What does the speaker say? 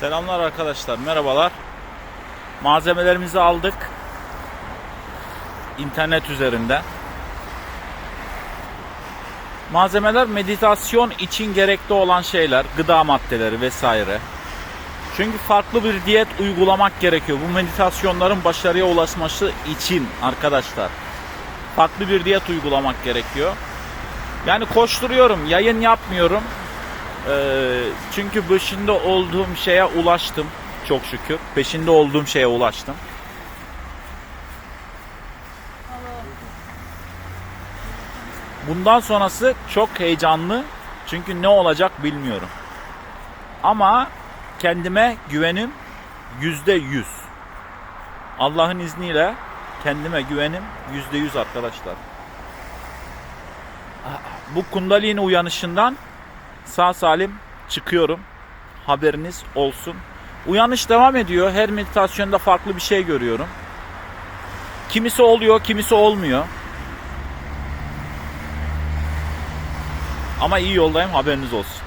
Selamlar arkadaşlar, merhabalar. Malzemelerimizi aldık. İnternet üzerinden. Malzemeler meditasyon için gerekli olan şeyler, gıda maddeleri vesaire. Çünkü farklı bir diyet uygulamak gerekiyor. Bu meditasyonların başarıya ulaşması için arkadaşlar. Farklı bir diyet uygulamak gerekiyor. Yani koşturuyorum, yayın yapmıyorum. Ee, çünkü peşinde olduğum şeye ulaştım. Çok şükür. Peşinde olduğum şeye ulaştım. Bundan sonrası çok heyecanlı. Çünkü ne olacak bilmiyorum. Ama kendime güvenim yüzde yüz. Allah'ın izniyle kendime güvenim yüzde yüz arkadaşlar. Bu kundalini uyanışından sağ salim çıkıyorum. Haberiniz olsun. Uyanış devam ediyor. Her meditasyonda farklı bir şey görüyorum. Kimisi oluyor, kimisi olmuyor. Ama iyi yoldayım haberiniz olsun.